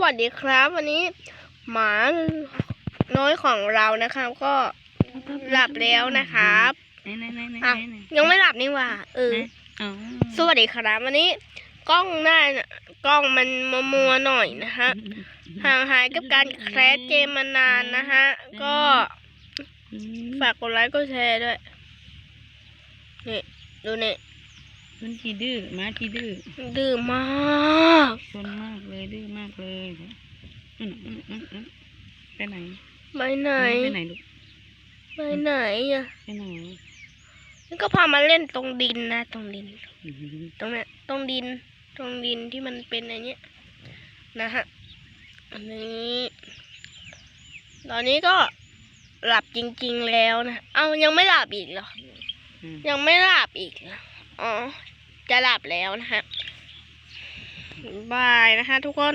วัสดีครับ วันนี้ หมาน้อยของเรานะครับ ก็หลับแล้วนะครับไหนไหนไหนไหนอะไหนยังไม่หลับนี่หว่าเอออ๋อสวัสดีครับ วันนี้ กล้องหน้ากล้องมันมัวๆหน่อยนะฮะห่างหายกับการแคสเกมมานานนะฮะ ก็อืมฝากกดไลค์กดแชร์ด้วยนี่ดูนี่ มันทีดื้อหมาทีดื้อดื้อมากซนมากเลยดื้อมากเลยอืมอืมอืมอืมไปไหนไปไหนไปไหนลูกไปไหนอะไปไหนนี่ก็พามาเล่นตรงดินนะตรงดินอืมตรงเนี้ยตรงดิน ตรงดินที่มันเป็นอะไรเนี้ยนะฮะอันนี้ตอนนี้ก็หลับจริง ๆแล้วนะ เอายังไม่หลับอีกเหรออืมยังไม่หลับอีกเหรออ๋อ จะหลับแล้วนะฮะบายนะคะทุกคน